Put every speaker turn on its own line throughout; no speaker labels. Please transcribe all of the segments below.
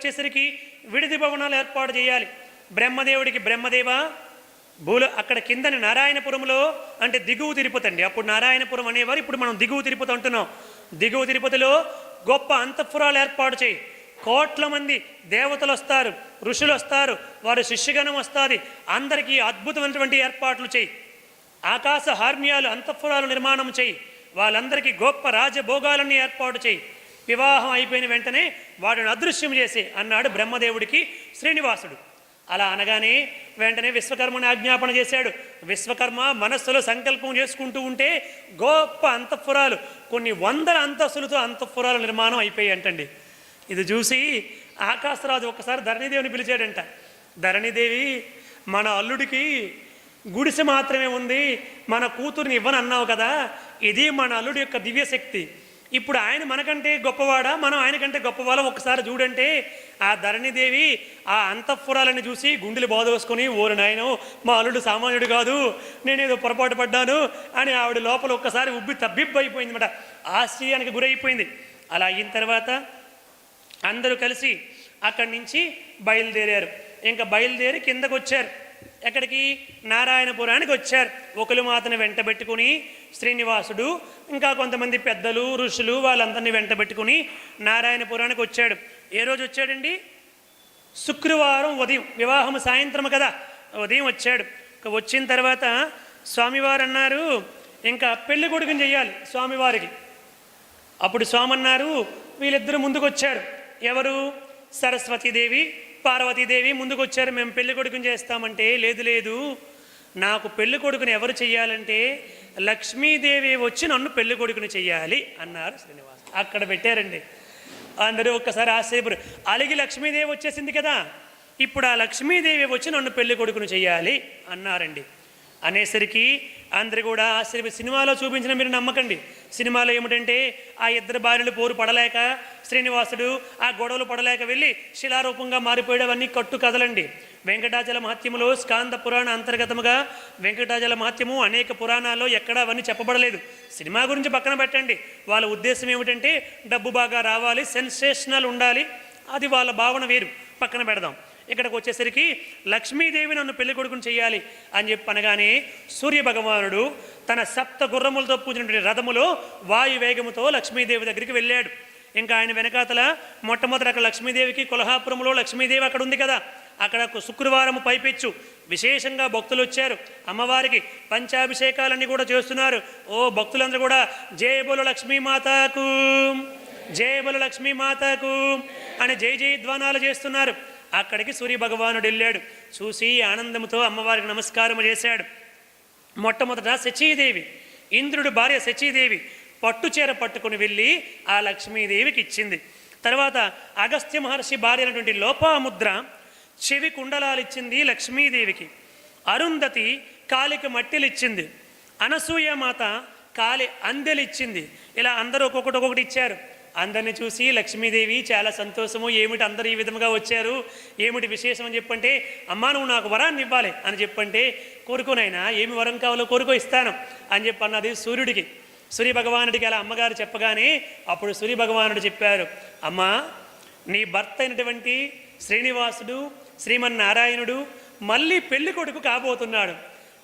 వచ్చేసరికి విడిది భవనాలు ఏర్పాటు చేయాలి. బ్రహ్మదేవుడికి బ్రహ్మదేవ భూలో అక్కడ కిందని నారాయణపురంలో అంటే దిగువ తిరుపతి అండి. అప్పుడు నారాయణపురం అనేవారు ఇప్పుడు మనం దిగువ తిరుపతి అంటున్నాం. దిగువ తిరుపతిలో గొప్ప అంతఃపురాలు ఏర్పాటు చేయి. కోట్ల మంది దేవతలు వస్తారు ఋషులు వస్తారు వారి శిష్యగణం వస్తుంది. అందరికీ అద్భుతమైనటువంటి ఏర్పాట్లు చేయి. ఆకాశ హార్మ్యాలు అంతఃపురాలు నిర్మాణం చేయి. వాళ్ళందరికీ గొప్ప రాజభోగాలన్నీ ఏర్పాటు చేయి. వివాహం అయిపోయిన వెంటనే వాడిని అదృశ్యం చేసి అన్నాడు బ్రహ్మదేవుడికి శ్రీనివాసుడు. అలా అనగానే వెంటనే విశ్వకర్మని ఆజ్ఞాపన చేశాడు. విశ్వకర్మ మనస్సులో సంకల్పం చేసుకుంటూ ఉంటే గొప్ప అంతఃపురాలు కొన్ని వందల అంతస్తులతో అంతఃపురాల నిర్మాణం అయిపోయాయి అంటండి ఇది చూసి ఆకాశరాజు ఒక్కసారి ధరణిదేవిని పిలిచాడంట. ధరణిదేవి మన అల్లుడికి గుడిసె మాత్రమే ఉంది మన కూతుర్ని ఇవ్వనన్నావు కదా ఇది మన అల్లుడి యొక్క దివ్యశక్తి. ఇప్పుడు ఆయన మనకంటే గొప్పవాడా? మనం ఆయనకంటే గొప్పవాళ్ళం? ఒకసారి చూడంటే ఆ ధరణిదేవి ఆ అంతఃపురాలని చూసి గుండెలు బాధోసుకొని ఓరు నాయన మా అల్లుడు సామాన్యుడు కాదు నేనేదో పొరపాటు పడ్డాను అని ఆవిడ లోపల ఒక్కసారి ఉబ్బి తబ్బిబ్బు అయిపోయింది అనమాట ఆశ్చర్యానికి గురైపోయింది. అలా అయిన తర్వాత అందరూ కలిసి అక్కడి నుంచి బయలుదేరారు. ఇంకా బయలుదేరి కిందకు వచ్చారు ఎక్కడికి? నారాయణపురానికి వచ్చారు. ఒకరు మాతను వెంటబెట్టుకుని శ్రీనివాసుడు ఇంకా కొంతమంది పెద్దలు ఋషులు వాళ్ళందరినీ వెంటబెట్టుకుని నారాయణపురానికి వచ్చాడు. ఏ రోజు వచ్చాడండి? శుక్రవారం ఉదయం. వివాహం సాయంత్రం కదా. ఉదయం వచ్చాడు. వచ్చిన తర్వాత స్వామివారు అన్నారు ఇంకా పెళ్ళి కొడుకుని చేయాలి స్వామివారికి. అప్పుడు స్వామి అన్నారు వీళ్ళిద్దరూ ముందుకు వచ్చారు ఎవరు? సరస్వతీదేవి. పార్వతీదేవి ముందుకు వచ్చారు మేము పెళ్ళి కొడుకుని చేస్తామంటే లేదు లేదు. నాకు పెళ్ళి కొడుకుని ఎవరు చెయ్యాలంటే లక్ష్మీదేవి వచ్చి నన్ను పెళ్ళి కొడుకుని చెయ్యాలి అన్నారు శ్రీనివాస్. అక్కడ పెట్టారండి. అందరూ ఒక్కసారి ఆశ్చర్యపడు అలిగి లక్ష్మీదేవి వచ్చేసింది కదా ఇప్పుడు ఆ లక్ష్మీదేవి వచ్చి నన్ను పెళ్ళి కొడుకును చేయాలి అన్నారండి. అనేసరికి అందరు కూడా ఆశ్చర్య సినిమాలో చూపించిన మీరు నమ్మకండి. సినిమాలో ఏమిటంటే ఆ ఇద్దరు భార్యలు పోరు పడలేక శ్రీనివాసుడు ఆ గొడవలు పడలేక వెళ్ళి శిలారూపంగా మారిపోయేవన్నీ కట్టు కథలండి. వెంకటాచల మహత్యములో స్కాంద పురాణ అంతర్గతముగా వెంకటాచల మహత్యము అనేక పురాణాల్లో ఎక్కడా అవన్నీ చెప్పబడలేదు. సినిమా గురించి పక్కన పెట్టండి. వాళ్ళ ఉద్దేశం ఏమిటంటే డబ్బు బాగా రావాలి సెన్సేషనల్ ఉండాలి. అది వాళ్ళ భావన వేరు. పక్కన పెడదాం. ఇక్కడికి వచ్చేసరికి లక్ష్మీదేవి నన్ను పెళ్ళి కొడుకుని చేయాలి అని చెప్పి అనగానే సూర్య భగవానుడు తన సప్త గుర్రములతో పూజినటువంటి రథములో వాయు వేగముతో లక్ష్మీదేవి దగ్గరికి వెళ్ళాడు. ఇంకా ఆయన వెనకాతల మొట్టమొదటి అక్కడ లక్ష్మీదేవికి కొల్హాపురంలో లక్ష్మీదేవి అక్కడ ఉంది కదా. అక్కడ ఒక శుక్రవారం పైపెచ్చు. విశేషంగా భక్తులు వచ్చారు. అమ్మవారికి పంచాభిషేకాలన్నీ కూడా చేస్తున్నారు. ఓ భక్తులందరూ కూడా జయ బోలు లక్ష్మీమాతకు జయ బోలు లక్ష్మీమాతకు అని జై ధ్వానాలు చేస్తున్నారు. అక్కడికి సూర్య భగవానుడు వెళ్ళాడు చూసి ఆనందంతో అమ్మవారికి నమస్కారం చేశాడు. మొట్టమొదట శచీదేవి ఇంద్రుడు భార్య శచీదేవి పట్టుచీర పట్టుకుని వెళ్ళి ఆ లక్ష్మీదేవికి ఇచ్చింది. తర్వాత అగస్త్య మహర్షి భార్య అయినటువంటి లోపాముద్ర చెవి కుండలాలు ఇచ్చింది లక్ష్మీదేవికి. అరుంధతి కాలికి మట్టిలు ఇచ్చింది. అనసూయ మాత కాలి అందెలు ఇచ్చింది. ఇలా అందరూ ఒక్కొక్కటి ఒక్కొక్కటి ఇచ్చారు. అందరిని చూసి లక్ష్మీదేవి చాలా సంతోషము. ఏమిటి అందరూ ఈ విధముగా వచ్చారు? ఏమిటి విశేషం అని చెప్పంటే అమ్మా నువ్వు నాకు వరాన్ని ఇవ్వాలి అని చెప్పంటే కోరుకోనైనా ఏమి వరం కావాలో కోరుకో ఇస్తాను అని చెప్పి అన్నది సూర్యుడికి. సూర్య భగవానుడికి అలా అమ్మగారు చెప్పగానే అప్పుడు సూర్య భగవానుడు చెప్పారు అమ్మా నీ భర్త అయినటువంటి శ్రీనివాసుడు శ్రీమన్నారాయణుడు మళ్ళీ పెళ్ళి కొడుకు కాబోతున్నాడు.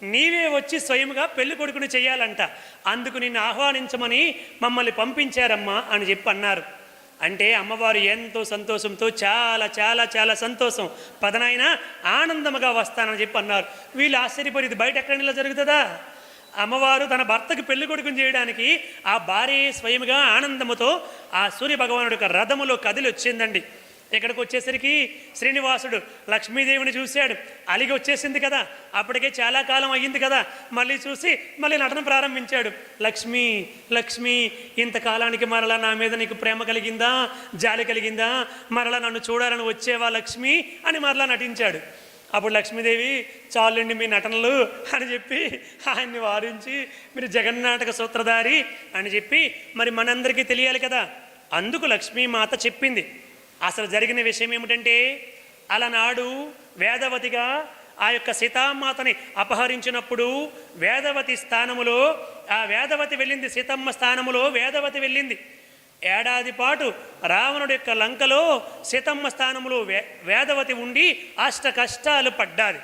నీవే వచ్చి స్వయంగా పెళ్ళి కొడుకుని చేయాలంట అందుకు నిన్ను ఆహ్వానించమని మమ్మల్ని పంపించారమ్మా అని చెప్పి అన్నారు. అంటే అమ్మవారు ఎంతో సంతోషంతో చాలా చాలా చాలా సంతోషం. పదనాయన ఆనందముగా వస్తానని చెప్పి అన్నారు. వీళ్ళు ఆశ్చర్యపడి ఇది బయట ఎక్కడ ఇలా జరుగుతుందా? అమ్మవారు తన భర్తకి పెళ్ళి కొడుకుని చేయడానికి ఆ భార్య స్వయముగా ఆనందముతో ఆ సూర్య భగవానుడు యొక్క రథములో కదిలి వచ్చిందండి. ఇక్కడికి వచ్చేసరికి శ్రీనివాసుడు లక్ష్మీదేవిని చూశాడు. అలిగి వచ్చేసింది కదా. అప్పటికే చాలా కాలం అయ్యింది కదా. మళ్ళీ చూసి మళ్ళీ నటన ప్రారంభించాడు. లక్ష్మి లక్ష్మి ఇంతకాలానికి మరలా నా మీద నీకు ప్రేమ కలిగిందా? జాలి కలిగిందా? మరలా నన్ను చూడాలని వచ్చేవా లక్ష్మి? అని మరలా నటించాడు. అప్పుడు లక్ష్మీదేవి చాలండి మీ నటనలు అని చెప్పి ఆయన్ని వారించి మీరు జగన్నాటక సూత్రధారి అని చెప్పి మరి మనందరికీ తెలియాలి కదా. అందుకు లక్ష్మీమాత చెప్పింది. అసలు జరిగిన విషయం ఏమిటంటే అలనాడు వేదవతిగా ఆ యొక్క సీతామాతని అపహరించినప్పుడు వేదవతి స్థానములో ఆ వేదవతి వెళ్ళింది సీతమ్మ స్థానములో వేదవతి వెళ్ళింది. ఏడాది పాటు రావణుడి యొక్క లంకలో సీతమ్మ స్థానములో వే వేదవతి ఉండి అష్ట కష్టాలు పడ్డాది.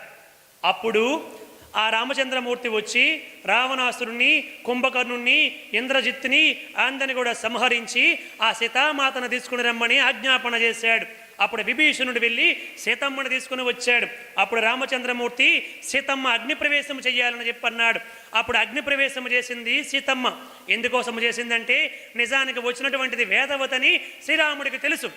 అప్పుడు ఆ రామచంద్రమూర్తి వచ్చి రావణాసురుణ్ణి కుంభకర్ణుణ్ణి ఇంద్రజిత్తుని అందరిని కూడా సంహరించి ఆ సీతామాతను తీసుకుని రమ్మని ఆజ్ఞాపన చేశాడు. అప్పుడు విభీషణుడు వెళ్ళి సీతమ్మను తీసుకుని వచ్చాడు. అప్పుడు రామచంద్రమూర్తి సీతమ్మ అగ్నిప్రవేశం చేయాలని చెప్పన్నాడు. అప్పుడు అగ్నిప్రవేశం చేసింది సీతమ్మ. ఎందుకోసం చేసిందంటే నిజానికి వచ్చినటువంటిది వేదవతని శ్రీరాముడికి తెలుసు.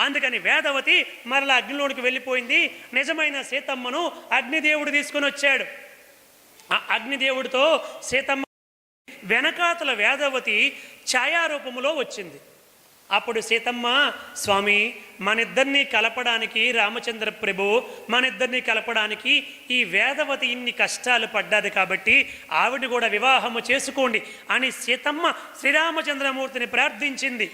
అందుకని వేదవతి మరలా అగ్నిలోనికి వెళ్ళిపోయింది. నిజమైన సీతమ్మను అగ్నిదేవుడు తీసుకొని వచ్చాడు. ఆ అగ్నిదేవుడితో సీతమ్మ వెనకాతల వేదవతి ఛాయారూపములో వచ్చింది. అప్పుడు సీతమ్మ స్వామి మనిద్దరినీ కలపడానికి రామచంద్ర ప్రభు మనిద్దరినీ కలపడానికి ఈ వేదవతి ఇన్ని కష్టాలు పడ్డాది కాబట్టి ఆవిడ కూడా వివాహము చేసుకోండి అని సీతమ్మ శ్రీరామచంద్రమూర్తిని ప్రార్థించింది.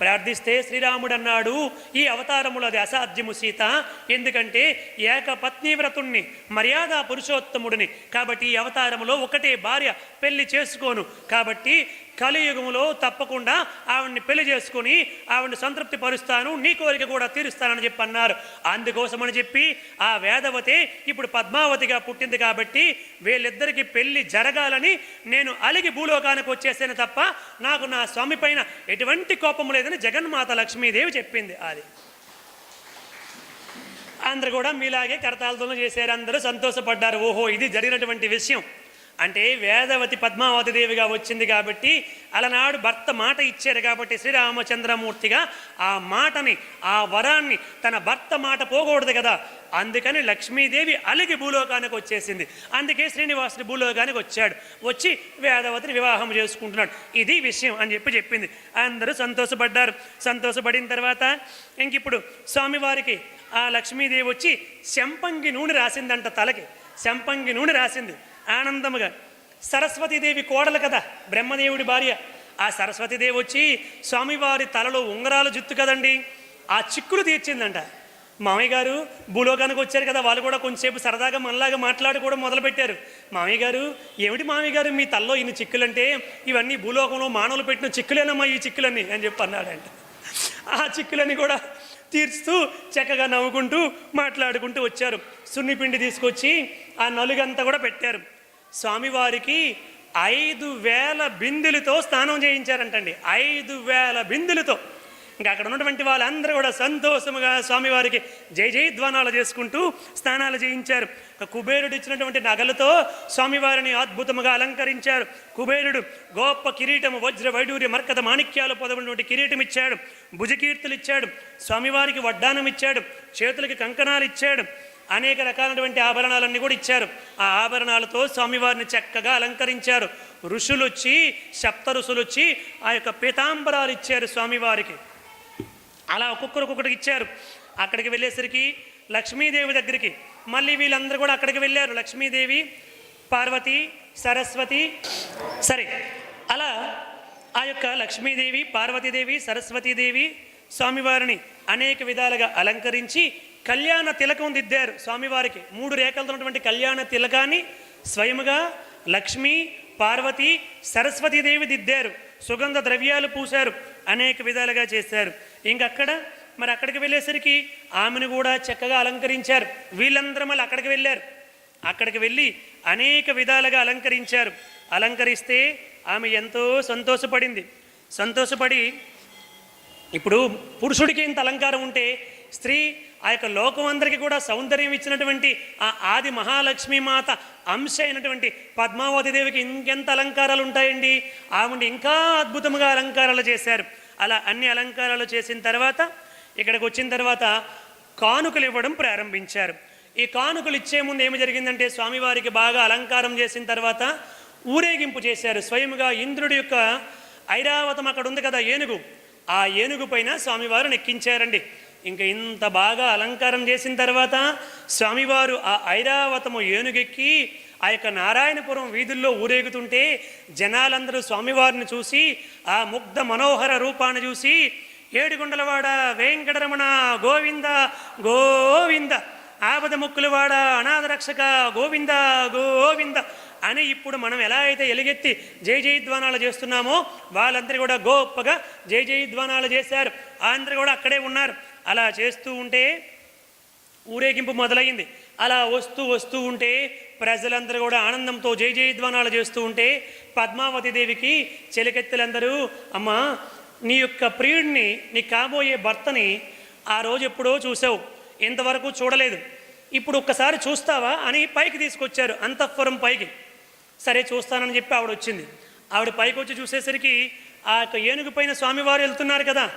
ప్రార్థిస్తే శ్రీరాముడు అన్నాడు ఈ అవతారములది అసాధ్యము సీత. ఎందుకంటే ఏకపత్ని వ్రతుణ్ణి మర్యాద పురుషోత్తముడిని. కాబట్టి ఈ అవతారములో ఒకటే భార్య పెళ్ళి చేసుకోను. కాబట్టి కలియుగములో తప్పకుండా ఆవిడ్ని పెళ్ళి చేసుకుని ఆవిడ్ని సంతృప్తి పరుస్తాను నీ కోరిక కూడా తీరుస్తానని చెప్పి అన్నారు. అందుకోసమని చెప్పి ఆ వేదవతి ఇప్పుడు పద్మావతిగా పుట్టింది కాబట్టి వీళ్ళిద్దరికి పెళ్ళి జరగాలని నేను అలిగి భూలోకానికి వచ్చేసాను తప్ప నాకు నా స్వామి పైన ఎటువంటి కోపం లేదని జగన్మాత లక్ష్మీదేవి చెప్పింది అది. అందరు కూడా మీలాగే కరతాలతో చేశారు అందరూ సంతోషపడ్డారు. ఓహో ఇది జరిగినటువంటి విషయం. అంటే వేదవతి పద్మావతి దేవిగా వచ్చింది కాబట్టి అలనాడు భర్త మాట ఇచ్చారు కాబట్టి శ్రీరామచంద్రమూర్తిగా ఆ మాటని ఆ వరాన్ని తన భర్త మాట పోకూడదు కదా. అందుకని లక్ష్మీదేవి అలిగి భూలోకానికి వచ్చేసింది. అందుకే శ్రీనివాసుని భూలోకానికి వచ్చాడు. వచ్చి వేదవతిని వివాహం చేసుకుంటున్నాడు. ఇది విషయం అని చెప్పి చెప్పింది. అందరూ సంతోషపడ్డారు. సంతోషపడిన తర్వాత ఇంక ఇప్పుడు స్వామివారికి ఆ లక్ష్మీదేవి వచ్చి శంపంగి నూనె రాసిందంట తలకి. శంపంగి నూనె రాసింది. ఆనందముగా. సరస్వతీదేవి కోడలు కదా బ్రహ్మదేవుడి భార్య. ఆ సరస్వతీదేవి వచ్చి స్వామివారి తలలో ఉంగరాలు జుత్తు కదండి. ఆ చిక్కులు తీర్చిందంట. మామయ్య గారు భూలోకానికి వచ్చారు కదా వాళ్ళు కూడా కొంచెంసేపు సరదాగా మనలాగా మాట్లాడి కూడా మొదలుపెట్టారు. మామయ్య గారు ఏమిటి మామయ్య గారు మీ తల్లో ఇన్ని చిక్కులంటే ఇవన్నీ భూలోకంలో మానవులు పెట్టిన చిక్కులేనమ్మా ఈ చిక్కులన్నీ అని చెప్పి అన్నాడంట. ఆ చిక్కులని కూడా తీర్చుతూ చక్కగా నవ్వుకుంటూ మాట్లాడుకుంటూ వచ్చారు. సున్నిపిండి తీసుకొచ్చి ఆ నలుగంతా కూడా పెట్టారు. స్వామివారికి ఐదు వేల బిందులతో స్నానం చేయించారంటండి. ఐదు వేల బిందులతో. ఇంకా అక్కడ ఉన్నటువంటి వాళ్ళందరూ కూడా సంతోషముగా స్వామివారికి జై జయధ్వానాలు చేసుకుంటూ స్నానాలు చేయించారు. కుబేరుడు ఇచ్చినటువంటి నగలతో స్వామివారిని అద్భుతముగా అలంకరించారు. కుబేరుడు గొప్ప కిరీటము వజ్ర వైడూర్య మర్కత మాణిక్యాలు పొదవినటువంటి కిరీటం ఇచ్చాడు. భుజకీర్తులు ఇచ్చాడు. స్వామివారికి వడ్డానం ఇచ్చాడు. చేతులకి కంకణాలు ఇచ్చాడు. అనేక రకాలైనటువంటి ఆభరణాలన్నీ కూడా ఇచ్చారు. ఆ ఆభరణాలతో స్వామివారిని చక్కగా అలంకరించారు. ఋషులు వచ్చి సప్త ఋషులు వచ్చి ఆ యొక్క పీతాంబరాలు ఇచ్చారు స్వామివారికి. అలా ఒక్కొక్కరు ఒక్కొక్కరికి ఇచ్చారు. అక్కడికి వెళ్ళేసరికి లక్ష్మీదేవి దగ్గరికి మళ్ళీ వీళ్ళందరూ కూడా అక్కడికి వెళ్ళారు. లక్ష్మీదేవి పార్వతి సరస్వతి సరే. అలా ఆ యొక్క లక్ష్మీదేవి పార్వతీదేవి సరస్వతీదేవి స్వామివారిని అనేక విధాలుగా అలంకరించి కళ్యాణ తిలకం దిద్దారు స్వామివారికి. మూడు రేఖలతో ఉన్నటువంటి కళ్యాణ తిలకాన్ని స్వయముగా లక్ష్మి పార్వతి సరస్వతీదేవి దిద్దారు. సుగంధ ద్రవ్యాలు పూశారు. అనేక విధాలుగా చేశారు. ఇంకక్కడ మరి అక్కడికి వెళ్ళేసరికి ఆమెను కూడా చక్కగా అలంకరించారు. వీళ్ళందరూ మళ్ళీ అక్కడికి వెళ్ళారు. అక్కడికి వెళ్ళి అనేక విధాలుగా అలంకరించారు. అలంకరిస్తే ఆమె ఎంతో సంతోషపడింది. సంతోషపడి ఇప్పుడు పురుషుడికి ఇంత అలంకారం ఉంటే స్త్రీ ఆ యొక్క లోకం అందరికీ కూడా సౌందర్యం ఇచ్చినటువంటి ఆ ఆది మహాలక్ష్మి మాత అంశ అయినటువంటి పద్మావతి దేవికి ఇంకెంత అలంకారాలు ఉంటాయండి? ఆవిడ ఇంకా అద్భుతముగా అలంకారాలు చేశారు. అలా అన్ని అలంకారాలు చేసిన తర్వాత ఇక్కడికి వచ్చిన తర్వాత కానుకలు ఇవ్వడం ప్రారంభించారు. ఈ కానుకలు ఇచ్చే ముందు ఏమి జరిగిందంటే స్వామివారికి బాగా అలంకారం చేసిన తర్వాత ఊరేగింపు చేశారు. స్వయముగా ఇంద్రుడి యొక్క ఐరావతం అక్కడ ఉంది కదా ఏనుగు. ఆ ఏనుగు పైన స్వామివారు ఎక్కించారండి. ఇంకా ఇంత బాగా అలంకారం చేసిన తర్వాత స్వామివారు ఆ ఐరావతము ఏనుగెక్కి ఆ యొక్క నారాయణపురం వీధుల్లో ఊరేగుతుంటే జనాలందరూ స్వామివారిని చూసి ఆ ముగ్ధ మనోహర రూపాన్ని చూసి ఏడుగుండలవాడ వెంకటరమణ గోవింద గోవింద ఆపద ముక్కులవాడ అనాథ రక్షక గోవింద గోవింద అని ఇప్పుడు మనం ఎలా అయితే ఎలుగెత్తి జై జయధ్వానాలు చేస్తున్నామో వాళ్ళందరూ కూడా గొప్పగా జై జయధ్వానాలు చేశారు. అందరూ కూడా అక్కడే ఉన్నారు. అలా చేస్తూ ఉంటే ఊరేగింపు మొదలైంది అలా వస్తూ వస్తూ ఉంటే ప్రజలందరూ కూడా ఆనందంతో జై జయధ్వానాలు చేస్తూ ఉంటే పద్మావతి దేవికి చెలికెత్తులందరూ అమ్మా నీ యొక్క ప్రియుడిని నీ కాబోయే భర్తని ఆ రోజు ఎప్పుడో చూసావు. ఇంతవరకు చూడలేదు. ఇప్పుడు ఒక్కసారి చూస్తావా? అని పైకి తీసుకొచ్చారు. అంతఃపురం పైకి. సరే చూస్తానని చెప్పి ఆవిడ వచ్చింది ఆవిడ పైకి వచ్చి చూసేసరికి ఆ యొక్క ఏనుగు పైన స్వామివారు వెళ్తున్నారు కదా.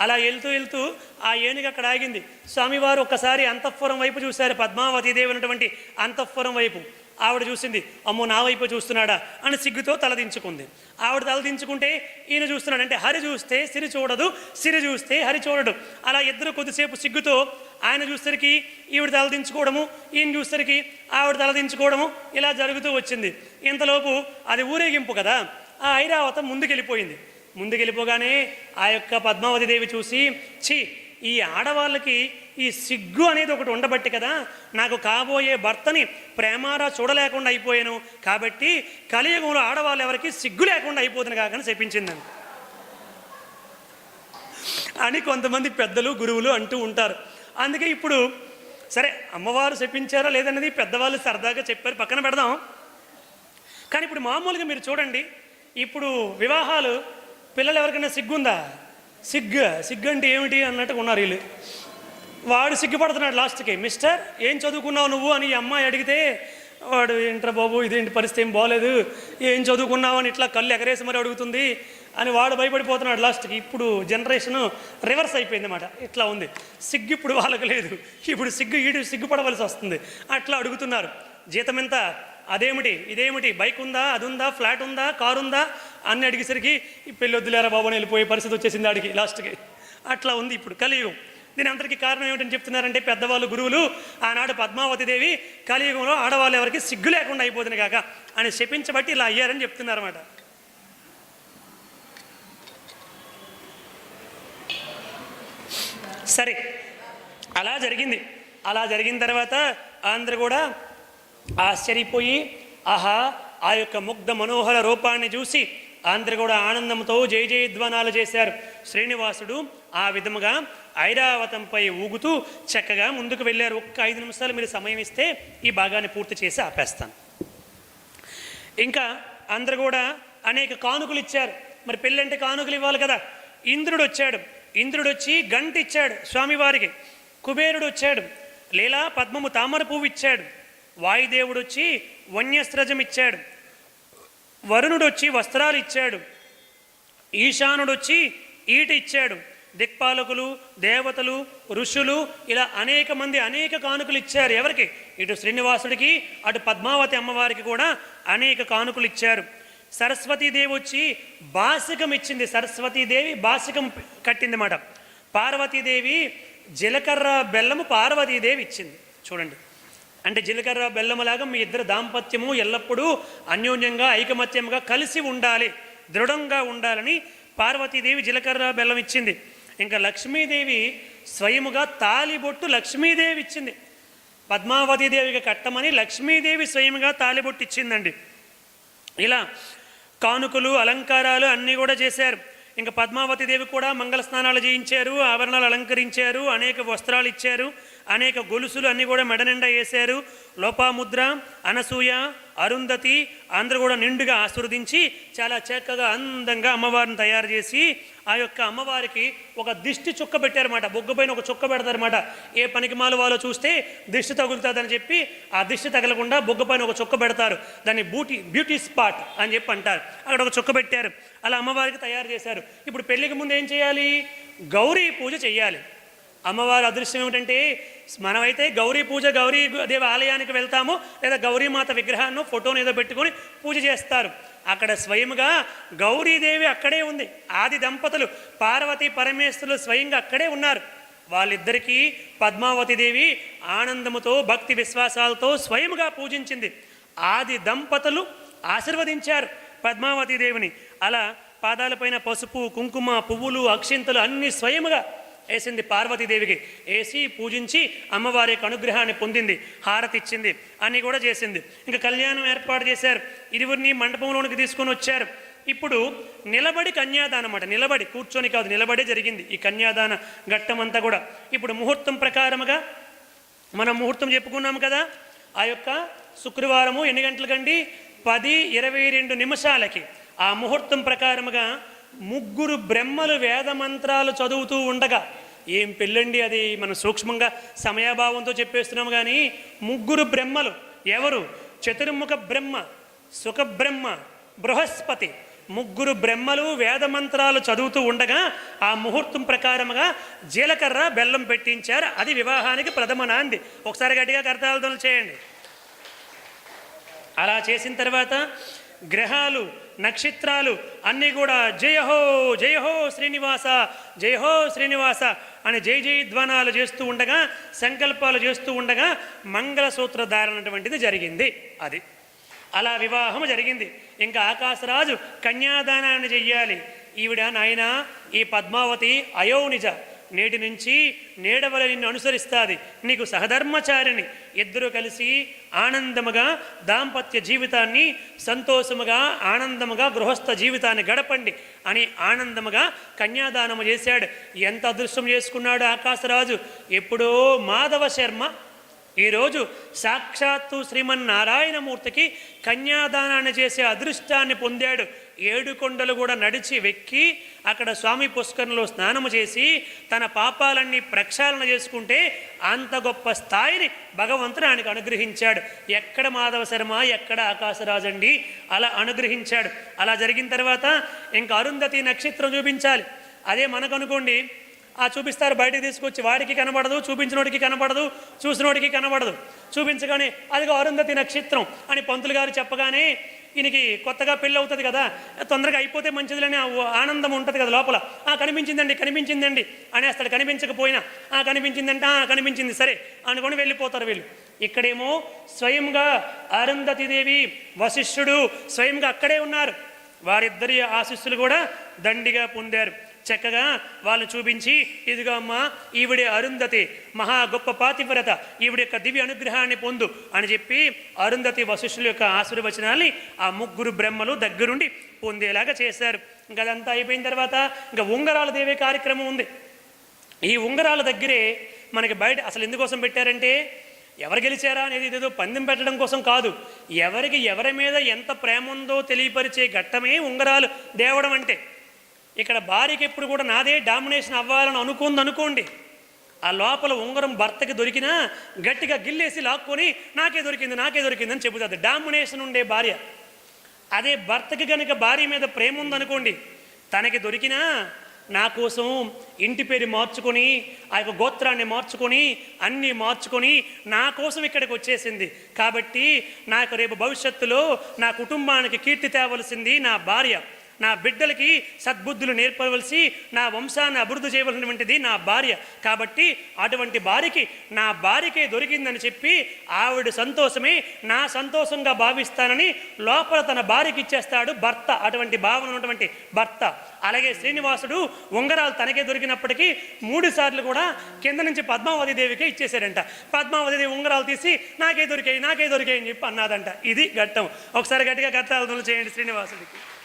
అలా వెళ్తూ వెళ్తూ ఆ ఏనుగు అక్కడ ఆగింది. స్వామివారు ఒక్కసారి అంతఃపురం వైపు చూశారు. పద్మావతి దేవి ఉన్నటువంటి అంతఃపురం వైపు. ఆవిడ చూసింది అమ్మో నా వైపు చూస్తున్నాడా అని సిగ్గుతో తలదించుకుంది ఆవిడ తలదించుకుంటే ఈయన చూస్తున్నాడు. అంటే హరి చూస్తే సిరి చూడదు సిరి చూస్తే హరి చూడడు. అలా ఇద్దరు కొద్దిసేపు సిగ్గుతో ఆయన చూసరికి ఈవిడ తలదించుకోవడము ఈయన చూసరికి ఆవిడ తలదించుకోవడము ఇలా జరుగుతూ వచ్చింది. ఇంతలోపు అది ఊరేగింపు కదా. ఆ ఐరావతం ముందుకెళ్ళిపోయింది. ముందుకెళ్ళిపోగానే ఆ యొక్క పద్మావతి దేవి చూసి ఛీ ఈ ఆడవాళ్ళకి ఈ సిగ్గు అనేది ఒకటి ఉండబట్టి కదా నాకు కాబోయే భర్తని ప్రేమారా చూడలేకుండా అయిపోయాను. కాబట్టి కలియుగంలో ఆడవాళ్ళు ఎవరికి సిగ్గు లేకుండా అయిపోతుంది కాకని చెప్పించిందని అని కొంతమంది పెద్దలు గురువులు అంటూ ఉంటారు. అందుకే ఇప్పుడు సరే అమ్మవారు చెప్పించారా లేదన్నది పెద్దవాళ్ళు సరదాగా చెప్పారు పక్కన పెడదాం. కానీ ఇప్పుడు మామూలుగా మీరు చూడండి ఇప్పుడు వివాహాలు పిల్లలు ఎవరికైనా సిగ్గుందా? సిగ్గు. సిగ్గు అంటే ఏమిటి అన్నట్టుగా ఉన్నారు వీళ్ళు. వాడు సిగ్గుపడుతున్నాడు లాస్ట్కి. మిస్టర్ ఏం చదువుకున్నావు నువ్వు? అని ఈ అమ్మాయి అడిగితే వాడు ఏంట్రా బాబు ఇదేంటి పరిస్థితి? ఏం బాగోలేదు ఏం చదువుకున్నావు? అని ఇట్లా కళ్ళు ఎగరేసి మరి అడుగుతుంది అని వాడు భయపడిపోతున్నాడు లాస్ట్కి. ఇప్పుడు జనరేషన్ రివర్స్ అయిపోయింది అనమాట ఇట్లా ఉంది. సిగ్గు ఇప్పుడు వాళ్ళకి లేదు. ఇప్పుడు సిగ్గు ఈడు సిగ్గుపడవలసి వస్తుంది. అట్లా అడుగుతున్నారు. జీతం ఎంత? అదేమిటి? ఇదేమిటి? బైక్ ఉందా? అది ఉందా ఫ్లాట్ ఉందా? కారు ఉందా అన్ని అడిగేసరికి ఈ పెళ్ళి వద్దులేరా బాబు అని వెళ్ళిపోయే పరిస్థితి వచ్చేసింది ఆడికి లాస్ట్కి. అట్లా ఉంది ఇప్పుడు కలియుగం. దీని అందరికీ కారణం ఏమిటని చెప్తున్నారంటే పెద్దవాళ్ళు గురువులు ఆనాడు పద్మావతి దేవి కలియుగంలో ఆడవాళ్ళు ఎవరికి సిగ్గు లేకుండా అయిపోతుంది కాక అని శపించబట్టి ఇలా అయ్యారని చెప్తున్నారన్నమాట. సరే అలా జరిగింది. అలా జరిగిన తర్వాత అందరు కూడా ఆశ్చర్యపోయి ఆహా ఆ యొక్క ముగ్ధ మనోహర రూపాన్ని చూసి అందరు కూడా ఆనందంతో జయ జయధ్వానాలు చేశారు. శ్రీనివాసుడు ఆ విధముగా ఐరావతంపై ఊగుతూ చక్కగా ముందుకు వెళ్ళారు. ఒక్క ఐదు నిమిషాలు మీరు సమయం ఇస్తే ఈ భాగాన్ని పూర్తి చేసి ఆపేస్తాను. ఇంకా అందరు కూడా అనేక కానుకలు ఇచ్చారు. మరి పెళ్ళంటే కానుకలు ఇవ్వాలి కదా. ఇంద్రుడు వచ్చాడు. ఇంద్రుడు వచ్చి గంట ఇచ్చాడు స్వామివారికి. కుబేరుడు వచ్చాడు. లీలా పద్మము తామర పువ్వు ఇచ్చాడు. వాయుదేవుడు వచ్చి వన్యస్రజం ఇచ్చాడు. వరుణుడు వచ్చి వస్త్రాలు ఇచ్చాడు ఈశానుడు వచ్చి ఈట ఇచ్చాడు దిక్పాలకులు దేవతలు ఋషులు ఇలా అనేక మంది అనేక కానుకలు ఇచ్చారు ఎవరికి? ఇటు శ్రీనివాసుడికి అటు పద్మావతి అమ్మవారికి కూడా అనేక కానుకలు ఇచ్చారు సరస్వతీదేవి వచ్చి బాసికం ఇచ్చింది సరస్వతీదేవి బాసికం కట్టింది మాట పార్వతీదేవి జీలకర్ర బెల్లము పార్వతీదేవి ఇచ్చింది చూడండి. అంటే జీలకర్ర బెల్లములాగా మీ ఇద్దరు దాంపత్యము ఎల్లప్పుడూ అన్యోన్యంగా ఐకమత్యంగా కలిసి ఉండాలి దృఢంగా ఉండాలని పార్వతీదేవి జీలకర్ర బెల్లం ఇచ్చింది. ఇంకా లక్ష్మీదేవి స్వయముగా తాలిబొట్టు లక్ష్మీదేవి ఇచ్చింది. పద్మావతీదేవికి కట్టమని లక్ష్మీదేవి స్వయముగా తాలిబొట్టు ఇచ్చిందండి. ఇలా కానుకలు అలంకారాలు అన్నీ కూడా చేశారు. ఇంకా పద్మావతి దేవి కూడా మంగళ స్నానాలు చేయించారు ఆభరణాలు అలంకరించారు అనేక వస్త్రాలు ఇచ్చారు. అనేక గొలుసులు అన్నీ కూడా మెడ నిండా వేశారు. లోపాముద్ర అనసూయ అరుంధతి అందరూ కూడా నిండుగా ఆశీర్వదించి చాలా చక్కగా అందంగా అమ్మవారిని తయారు చేసి ఆ యొక్క అమ్మవారికి ఒక దిష్టి చుక్క పెట్టారన్నమాట. బొగ్గ పైన ఒక చుక్క పెడతారన్నమాట. ఏ పనికి వాళ్ళు చూస్తే దిష్టి తగులుతుందని చెప్పి ఆ దిష్టి తగలకుండా బొగ్గ పైన ఒక చుక్క పెడతారు. దాన్ని బ్యూటీ బ్యూటీ స్పాట్ అని చెప్పి అంటారు. అక్కడ ఒక చుక్క పెట్టారు. అలా అమ్మవారికి తయారు చేశారు. ఇప్పుడు పెళ్ళికి ముందు ఏం చేయాలి? గౌరీ పూజ చేయాలి అమ్మవారి అదృశ్యం ఏమిటంటే మనమైతే గౌరీ పూజ గౌరీ దేవ ఆలయానికి వెళ్తాము లేదా గౌరీమాత విగ్రహాన్ని ఫోటోను ఏదో పెట్టుకొని పూజ చేస్తారు. అక్కడ స్వయంగా గౌరీదేవి అక్కడే ఉంది. ఆది దంపతులు పార్వతి పరమేశ్వరులు స్వయంగా అక్కడే ఉన్నారు. వాళ్ళిద్దరికీ పద్మావతి దేవి ఆనందముతో భక్తి విశ్వాసాలతో స్వయముగా పూజించింది. ఆది దంపతులు ఆశీర్వదించారు పద్మావతి దేవిని. అలా పాదాలపైన పసుపు కుంకుమ పువ్వులు అక్షింతలు అన్ని స్వయముగా వేసింది పార్వతీదేవికి. వేసి పూజించి అమ్మవారి యొక్క అనుగ్రహాన్ని పొందింది. హారతి ఇచ్చింది. అని కూడా చేసింది. ఇంకా కళ్యాణం ఏర్పాటు చేశారు. ఇరువురిని మండపంలోనికి తీసుకొని వచ్చారు. ఇప్పుడు నిలబడి కన్యాదానం అన్నమాట. నిలబడి కూర్చొని కాదు నిలబడే జరిగింది ఈ కన్యాదాన ఘట్టం అంతా కూడా. ఇప్పుడు ముహూర్తం ప్రకారముగా మనం ముహూర్తం చెప్పుకున్నాం కదా ఆ యొక్క శుక్రవారము ఎన్ని గంటలకండి? పది ఇరవై రెండు నిమిషాలకి. ఆ ముహూర్తం ప్రకారముగా ముగ్గురు బ్రహ్మలు వేద మంత్రాలు చదువుతూ ఉండగా ఏం పెళ్ళండి అది? మనం సూక్ష్మంగా సమయాభావంతో చెప్పేస్తున్నాం కానీ ముగ్గురు బ్రహ్మలు ఎవరు? చతుర్ముఖ బ్రహ్మ సుఖబ్రహ్మ బృహస్పతి ముగ్గురు బ్రహ్మలు వేద మంత్రాలు చదువుతూ ఉండగా ఆ ముహూర్తం ప్రకారముగా జీలకర్ర బెల్లం పెట్టించారు. అది వివాహానికి ప్రథమ నాంది ఒకసారి గట్టిగా కర్తాలతో చేయండి. అలా చేసిన తర్వాత గ్రహాలు నక్షత్రాలు అన్నీ కూడా జయహో జయహో శ్రీనివాస జయహో శ్రీనివాస అని జై జయధ్వానాలు చేస్తూ ఉండగా సంకల్పాలు చేస్తూ ఉండగా మంగళసూత్ర ధారణటువంటిది జరిగింది. అది అలా వివాహం జరిగింది. ఇంకా ఆకాశరాజు కన్యాదానాన్ని చెయ్యాలి. ఈవిడ నాయన ఈ పద్మావతి అయోనిజ. నేటి నుంచి నేడవల నిన్ను అనుసరిస్తాది. నీకు సహధర్మచారిని ఇద్దరు కలిసి ఆనందముగా దాంపత్య జీవితాన్ని సంతోషముగా ఆనందముగా గృహస్థ జీవితాన్ని గడపండి అని ఆనందముగా కన్యాదానము చేశాడు. ఎంత అదృష్టం చేసుకున్నాడు ఆకాశరాజు? ఎప్పుడో మాధవ శర్మ ఈరోజు సాక్షాత్తు శ్రీమన్నారాయణమూర్తికి కన్యాదానాన్ని చేసే అదృష్టాన్ని పొందాడు. ఏడు కొండలు కూడా నడిచి వెక్కి అక్కడ స్వామి పుష్కరంలో స్నానము చేసి తన పాపాలన్నీ ప్రక్షాళన చేసుకుంటే అంత గొప్ప స్థాయిని భగవంతుడు ఆయనకు అనుగ్రహించాడు. ఎక్కడ మాధవ శర్మ ఎక్కడ ఆకాశరాజండి? అలా అనుగ్రహించాడు. అలా జరిగిన తర్వాత ఇంకా అరుంధతి నక్షత్రం చూపించాలి. అదే మనకు అనుకోండి ఆ చూపిస్తారు బయటికి తీసుకొచ్చి వాడికి కనబడదు చూపించినోడికి కనబడదు చూసినోడికి కనబడదు. చూపించగానే అదిగో అరుంధతి నక్షత్రం అని పంతులు గారు చెప్పగానే ఈయనకి కొత్తగా పెళ్ళి అవుతుంది కదా తొందరగా అయిపోతే మంచిదిలని ఆనందం ఉంటుంది కదా లోపల. ఆ కనిపించిందండి కనిపించిందండి. అనేస్తాడు కనిపించకపోయినా ఆ కనిపించిందంటే ఆ కనిపించింది సరే అనుకొని వెళ్ళిపోతారు వీళ్ళు. ఇక్కడేమో స్వయంగా అరుంధతిదేవి వశిష్ఠుడు స్వయంగా అక్కడే ఉన్నారు. వారిద్దరి ఆశిస్సులు కూడా దండిగా పొందారు. చక్కగా వాళ్ళు చూపించి ఇదిగో అమ్మ ఈవిడే అరుంధతి మహా గొప్ప పాతివ్రత ఈవిడ యొక్క దివ్య అనుగ్రహాన్ని పొందు అని చెప్పి అరుంధతి వశిష్ఠుల యొక్క ఆశీర్వచనాన్ని ఆ ముగ్గురు బ్రహ్మలు దగ్గరుండి పొందేలాగా చేశారు. ఇంకదంతా అయిపోయిన తర్వాత ఇంకా ఉంగరాలు దేవే కార్యక్రమం ఉంది. ఈ ఉంగరాల దగ్గరే మనకి బయట అసలు ఎందుకోసం పెట్టారంటే ఎవరు గెలిచారా అనేది ఇదేదో పందెం పెట్టడం కోసం కాదు. ఎవరికి ఎవరి మీద ఎంత ప్రేమ ఉందో తెలియపరిచే ఘట్టమే ఉంగరాలు దేవడం అంటే. ఇక్కడ భార్యకి ఎప్పుడు కూడా నాదే డామినేషన్ అవ్వాలని అనుకుంది అనుకోండి. ఆ లోపల ఉంగరం భర్తకి దొరికినా గట్టిగా గిల్లేసి లాక్కొని నాకే దొరికింది నాకే దొరికింది అని చెబుతుంది. డామినేషన్ ఉండే భార్య. అదే భర్తకి కనుక భార్య మీద ప్రేమ ఉందనుకోండి తనకి దొరికినా నా కోసం ఇంటి పేరు మార్చుకొని ఆ యొక్క గోత్రాన్ని మార్చుకొని అన్నీ మార్చుకొని నా కోసం ఇక్కడికి వచ్చేసింది. కాబట్టి నాకు రేపు భవిష్యత్తులో నా కుటుంబానికి కీర్తి తేవలసింది నా భార్య. నా బిడ్డలకి సద్బుద్ధులు నేర్పవలసి నా వంశాన్ని అభివృద్ధి చేయవలసినటువంటిది నా భార్య. కాబట్టి అటువంటి భార్యకి నా భార్యకే దొరికిందని చెప్పి ఆవిడ సంతోషమే నా సంతోషంగా భావిస్తానని లోపల తన భార్యకి ఇచ్చేస్తాడు భర్త. అటువంటి భావన ఉన్నటువంటి భర్త. అలాగే శ్రీనివాసుడు ఉంగరాలు తనకే దొరికినప్పటికీ మూడు సార్లు కూడా కింద నుంచి పద్మావతి దేవికే ఇచ్చేశాడంట. పద్మావతి దేవి ఉంగరాలు తీసి నాకే దొరికాయి నాకే దొరికాయి అని చెప్పి అన్నాదంట. ఇది ఘట్టం. ఒకసారి గట్టిగా గట్టాలు చేయండి శ్రీనివాసుడికి.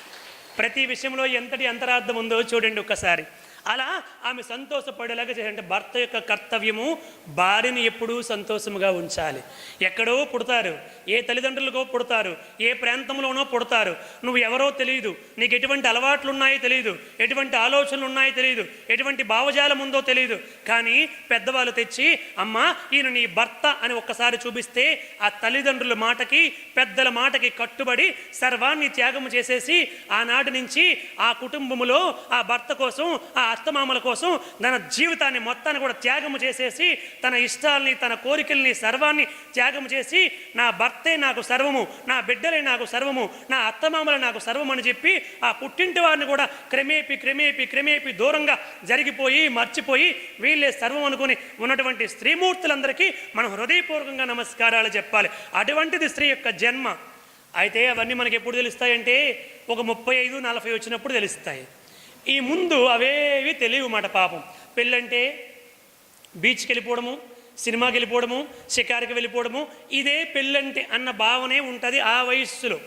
ప్రతి విషయంలో ఎంతటి అంతరార్థం ఉందో చూడండి ఒక్కసారి. అలా ఆమె సంతోషపడేలాగా చేయాలంటే భర్త యొక్క కర్తవ్యము భార్యని ఎప్పుడూ సంతోషముగా ఉంచాలి. ఎక్కడో పుడతారు ఏ తల్లిదండ్రులకో పుడతారు ఏ ప్రాంతంలోనో పుడతారు. నువ్వు ఎవరో తెలియదు నీకు ఎటువంటి అలవాట్లు ఉన్నాయో తెలియదు ఎటువంటి ఆలోచనలు ఉన్నాయో తెలియదు ఎటువంటి భావజాలం ఉందో తెలియదు కానీ పెద్దవాళ్ళు తెచ్చి అమ్మా ఈయన నీ భర్త అని ఒక్కసారి చూపిస్తే ఆ తల్లిదండ్రుల మాటకి పెద్దల మాటకి కట్టుబడి సర్వాన్ని త్యాగం చేసేసి ఆనాటి నుంచి ఆ కుటుంబములో ఆ భర్త కోసం ఆ అత్తమామల కోసం తన జీవితాన్ని మొత్తాన్ని కూడా త్యాగము చేసేసి తన ఇష్టాల్ని తన కోరికల్ని సర్వాన్ని త్యాగం చేసి నా భర్తే నాకు సర్వము నా బిడ్డలే నాకు సర్వము నా అత్తమామలే నాకు సర్వం అని చెప్పి ఆ పుట్టింటి వారిని కూడా క్రమేపి క్రమేపి క్రమేపి దూరంగా జరిగిపోయి మర్చిపోయి వీళ్ళే సర్వం అనుకుని ఉన్నటువంటి స్త్రీమూర్తులందరికీ మనం హృదయపూర్వకంగా నమస్కారాలు చెప్పాలి. అటువంటిది స్త్రీ యొక్క జన్మ. అయితే అవన్నీ మనకి ఎప్పుడు తెలుస్తాయంటే ఒక ముప్పై ఐదు నలభై వచ్చినప్పుడు తెలుస్తాయి. ఈ ముందు అవేవి తెలియవు మాట పాపం. పెళ్ళంటే బీచ్కి వెళ్ళిపోవడము సినిమాకి వెళ్ళిపోవడము షికారికి వెళ్ళిపోవడము ఇదే పెళ్ళంటే అన్న భావనే ఉంటుంది ఆ వయస్సులో.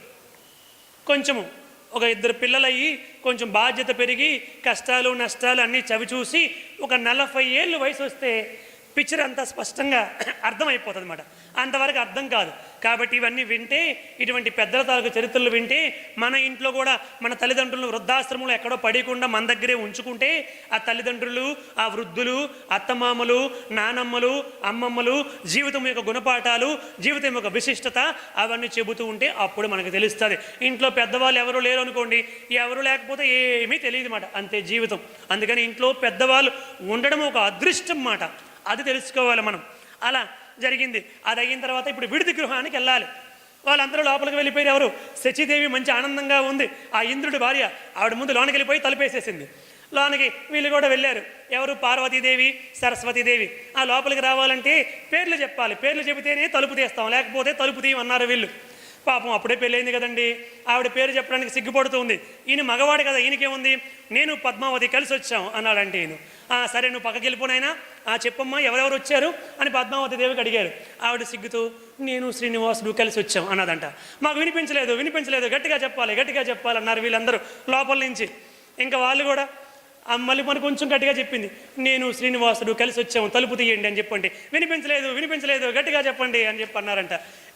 కొంచెము ఒక ఇద్దరు పిల్లలయ్యి కొంచెం బాధ్యత పెరిగి కష్టాలు నష్టాలు అన్నీ చవి చూసి ఒక నలభై ఏళ్ళు వయసు వస్తే పిక్చర్ అంతా స్పష్టంగా అర్థమైపోతుంది అనమాట అంతవరకు అర్థం కాదు. కాబట్టి ఇవన్నీ వింటే ఇటువంటి పెద్దల తాలూకు చరిత్రలు వింటే మన ఇంట్లో కూడా మన తల్లిదండ్రులను వృద్ధాశ్రమంలో ఎక్కడో పడకుండా మన దగ్గరే ఉంచుకుంటే ఆ తల్లిదండ్రులు ఆ వృద్ధులు అత్తమామలు నానమ్మలు అమ్మమ్మలు జీవితం యొక్క గుణపాఠాలు జీవితం యొక్క విశిష్టత అవన్నీ చెబుతూ ఉంటే అప్పుడు మనకు తెలుస్తుంది. ఇంట్లో పెద్దవాళ్ళు ఎవరు లేరు అనుకోండి ఎవరు లేకపోతే ఏమీ తెలియదు మాట అంతే జీవితం. అందుకని ఇంట్లో పెద్దవాళ్ళు ఉండడం ఒక అదృష్టం మాట. అది తెలుసుకోవాలి మనం. అలా జరిగింది. అది అయిన తర్వాత ఇప్పుడు విడిది గృహానికి వెళ్ళాలి. వాళ్ళందరూ లోపలికి వెళ్ళిపోయారు ఎవరు? శచిదేవి మంచి ఆనందంగా ఉంది. ఆ ఇంద్రుడి భార్య ఆవిడ ముందు లోనికి వెళ్ళిపోయి తలుపేసేసింది. లోనికి వీళ్ళు కూడా వెళ్ళారు. ఎవరు? పార్వతీదేవి సరస్వతీదేవి. ఆ లోపలికి రావాలంటే పేర్లు చెప్పాలి. పేర్లు చెబితేనే తలుపు తీస్తాం. లేకపోతే తలుపు తీయమన్నారు వీళ్ళు. పాపం అప్పుడే పెళ్ళైంది కదండి. ఆవిడ పేరు చెప్పడానికి సిగ్గుపడుతుంది. ఈయన మగవాడు కదా ఈయనకేముంది? నేను పద్మావతి కలిసి వచ్చాం అన్నాడంటే ఈయన. సరే నువ్వు పక్కకి వెళ్ళిపోనైనా ఆ చెప్పమ్మా ఎవరెవరు వచ్చారు? అని పద్మావతి దేవికి అడిగారు. ఆవిడ సిగ్గుతూ నేను శ్రీనివాసుడు కలిసి వచ్చాం అన్నదంట. మాకు వినిపించలేదు వినిపించలేదు. గట్టిగా చెప్పాలి గట్టిగా చెప్పాలన్నారు వీళ్ళందరూ లోపల నుంచి. ఇంకా వాళ్ళు కూడా మళ్ళీ మన కొంచెం గట్టిగా చెప్పింది. నేను శ్రీనివాసుడు కలిసి వచ్చాము తలుపు తీయండి అని చెప్పండి. వినిపించలేదు వినిపించలేదు గట్టిగా చెప్పండి అని చెప్పి అన్నారంట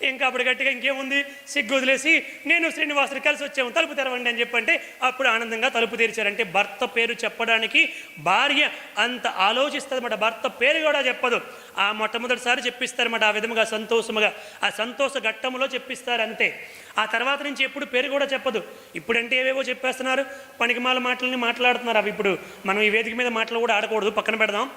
ఇంకా అప్పుడు గట్టిగా ఇంకేముంది? సిగ్గు వదిలేసి నేను శ్రీనివాసుడు కలిసి వచ్చాము తలుపు తెరవండి అని చెప్పంటే అప్పుడు ఆనందంగా తలుపు తెరిచారంటే భర్త పేరు చెప్పడానికి భార్య అంత ఆలోచిస్తుంది భర్త పేరు కూడా చెప్పదు. ఆ మొట్టమొదటిసారి చెప్పిస్తారన్నమాట ఆ విధముగా సంతోషముగా. ఆ సంతోష ఘట్టములో చెప్పిస్తారు అంతే ఆ తర్వాత నుంచి ఎప్పుడు పేరు కూడా చెప్పదు. ఇప్పుడంటే ఏవేవో చెప్పేస్తున్నారు. పనికిమాల మాటలని మాట్లాడుతున్నారు అవి ఇప్పుడు. మనం ఈ వేదిక మీద మాటలు కూడా ఆడకూడదు. పక్కన పెడదాం.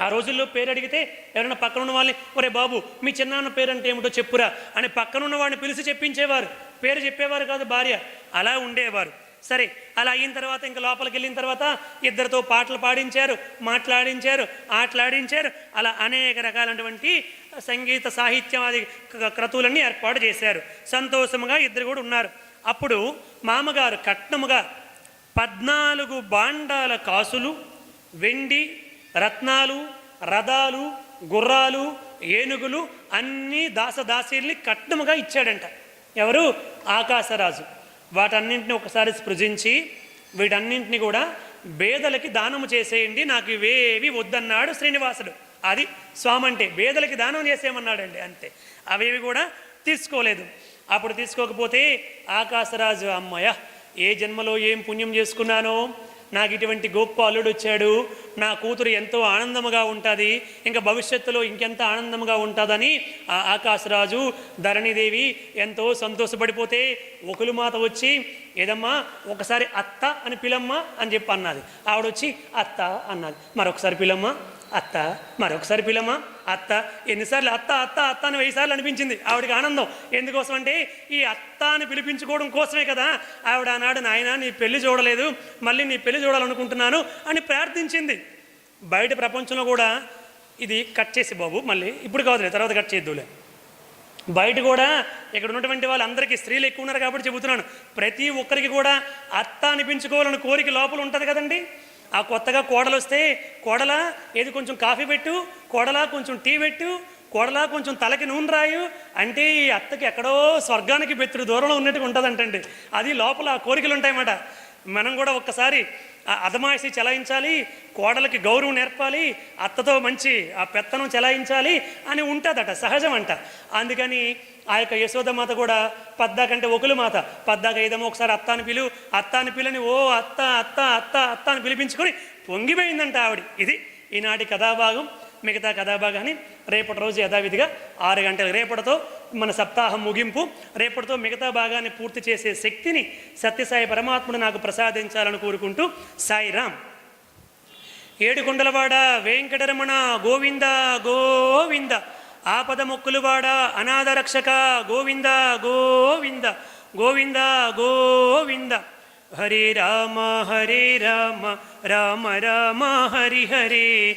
ఆ రోజుల్లో పేరు అడిగితే ఎవరైనా పక్కన ఉన్న వాళ్ళని ఒరే బాబు మీ చిన్నాన్న పేరు అంటే ఏమిటో చెప్పురా అని పక్కన ఉన్న వాడిని పిలిచి చెప్పించేవారు. పేరు చెప్పేవారు కాదు భార్య. అలా ఉండేవారు. సరే అలా అయిన తర్వాత ఇంకా లోపలికి వెళ్ళిన తర్వాత ఇద్దరితో పాటలు పాడించారు మాట్లాడించారు ఆటలాడించారు. అలా అనేక రకాలైనటువంటి సంగీత సాహిత్యం అది క్రతువులన్నీ ఏర్పాటు చేశారు. సంతోషముగా ఇద్దరు కూడా ఉన్నారు. అప్పుడు మామగారు కట్నముగా పద్నాలుగు బాండాల కాసులు వెండి రత్నాలు రథాలు గుర్రాలు ఏనుగులు అన్నీ దాసదాసీల్ని కట్నముగా ఇచ్చాడంట. ఎవరు? ఆకాశరాజు. వాటన్నింటిని ఒకసారి స్పృజించి వీటన్నింటిని కూడా బేదలకి దానము చేసేయండి నాకు ఇవేవి వద్దన్నాడు శ్రీనివాసుడు. అది స్వామి అంటే బేదలకి దానం చేసేయమన్నాడండి అంతే. అవేవి కూడా తీసుకోలేదు. అప్పుడు తీసుకోకపోతే ఆకాశరాజు అమ్మయ్య ఏ జన్మలో ఏం పుణ్యం చేసుకున్నానో? నాకు ఇటువంటి గొప్ప అల్లుడు వచ్చాడు. నా కూతురు ఎంతో ఆనందముగా ఉంటుంది. ఇంకా భవిష్యత్తులో ఇంకెంత ఆనందంగా ఉంటుందని ఆ ఆకాశరాజు ధరణిదేవి ఎంతో సంతోషపడిపోతే ఒకలు మాత వచ్చి ఏదమ్మా ఒకసారి అత్త అని పిలమ్మ అని చెప్పి అన్నది. ఆవిడొచ్చి అత్త అన్నది. మరొకసారి పిలమ్మ. అత్త మరొకసారి పిలమ్మ అత్త ఎన్నిసార్లు అత్త అత్త అత్త అని వెయ్యిసార్లు అనిపించింది. ఆవిడకి ఆనందం. ఎందుకోసం అంటే ఈ అత్త అని పిలిపించుకోవడం కోసమే కదా. ఆవిడ ఆనాడు నాయన నీ పెళ్ళి చూడలేదు. మళ్ళీ నీ పెళ్ళి చూడాలనుకుంటున్నాను అని ప్రార్థించింది. బయట ప్రపంచంలో కూడా ఇది కట్ చేసి బాబు మళ్ళీ ఇప్పుడు కాదులే తర్వాత కట్ చేద్దులే. బయట కూడా ఇక్కడ ఉన్నటువంటి వాళ్ళందరికీ స్త్రీలు ఎక్కువ ఉన్నారు కాబట్టి చెబుతున్నాను. ప్రతి ఒక్కరికి కూడా అత్త అనిపించుకోవాలని కోరిక లోపల ఉంటుంది కదండి. ఆ కొత్తగా కోడలు వస్తే కోడల ఏది కొంచెం కాఫీ పెట్టు కోడలా కొంచెం టీ పెట్టు కోడలా కొంచెం తలకి నూనె రాయు అంటే ఈ అత్తకి ఎక్కడో స్వర్గానికి బెత్తుడు దూరంలో ఉన్నట్టుగా ఉంటుందంటండి. అది లోపల ఆ కోరికలు ఉంటాయన్నమాట మనం కూడా ఒక్కసారి అదమాయిసి చెలాయించాలి కోడలకి గౌరవం నేర్పాలి అత్తతో మంచి ఆ పెత్తనం చెలాయించాలి అని ఉంటుందట సహజం అంట అందుకని ఆ యొక్క యశోదమాత కూడా పద్దాకంటే ఒకలు మాత పద్దాక ఏదేమో ఒకసారి అత్తాని పిలు అత్తాని పిలని ఓ అత్త అత్త అత్త అత్త అని పిలిపించుకొని పొంగిపోయిందంట ఆవిడ. ఇది ఈనాటి కథాభాగం. మిగతా కథాభాగాన్ని రేపటి రోజు యథావిధిగా ఆరు గంటలు రేపటితో మన సప్తాహం ముగింపు రేపటితో మిగతా భాగాన్ని పూర్తి చేసే శక్తిని సత్యసాయి పరమాత్ముడు నాకు ప్రసాదించాలని కోరుకుంటూ సాయిరామ్. ఏడుకొండలవాడ వెంకటరమణ గోవింద గోవింద ఆపద మొక్కులువాడ అనాథ రక్షక గోవింద గోవింద గోవింద గోవింద. హరే రామ హరే రామ రామ రామ హరి హరే.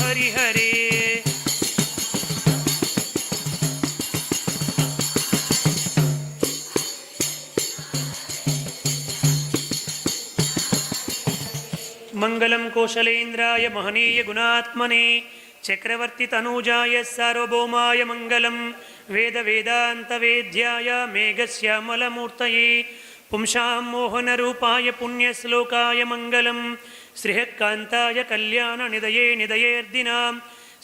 మంగళం కోశలేంద్రాయ మహనీయ గుణాత్మనే చక్రవర్తి తనూజాయ సార్వభౌమాయ మంగళం వేద వేదాంత వేద్యాయ మేఘశ్యామలమూర్తయే పుంసాం మోహనరూపాయ పుణ్యశ్లోకాయ మంగళం శ్రీహకాంతాయ కళ్యాణ నిదయే నిదయేర్దినాం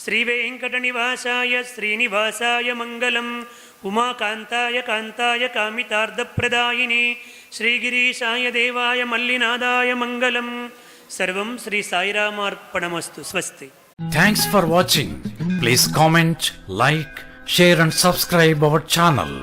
శ్రీవేంకటనివాసాయ శ్రీనివాసాయ మంగళం ఉమాకాంతాయ కాంతాయ సర్వం శ్రీ సాయిరామార్పణమస్తు స్వస్తి
thanks for watching please comment like share and subscribe our channel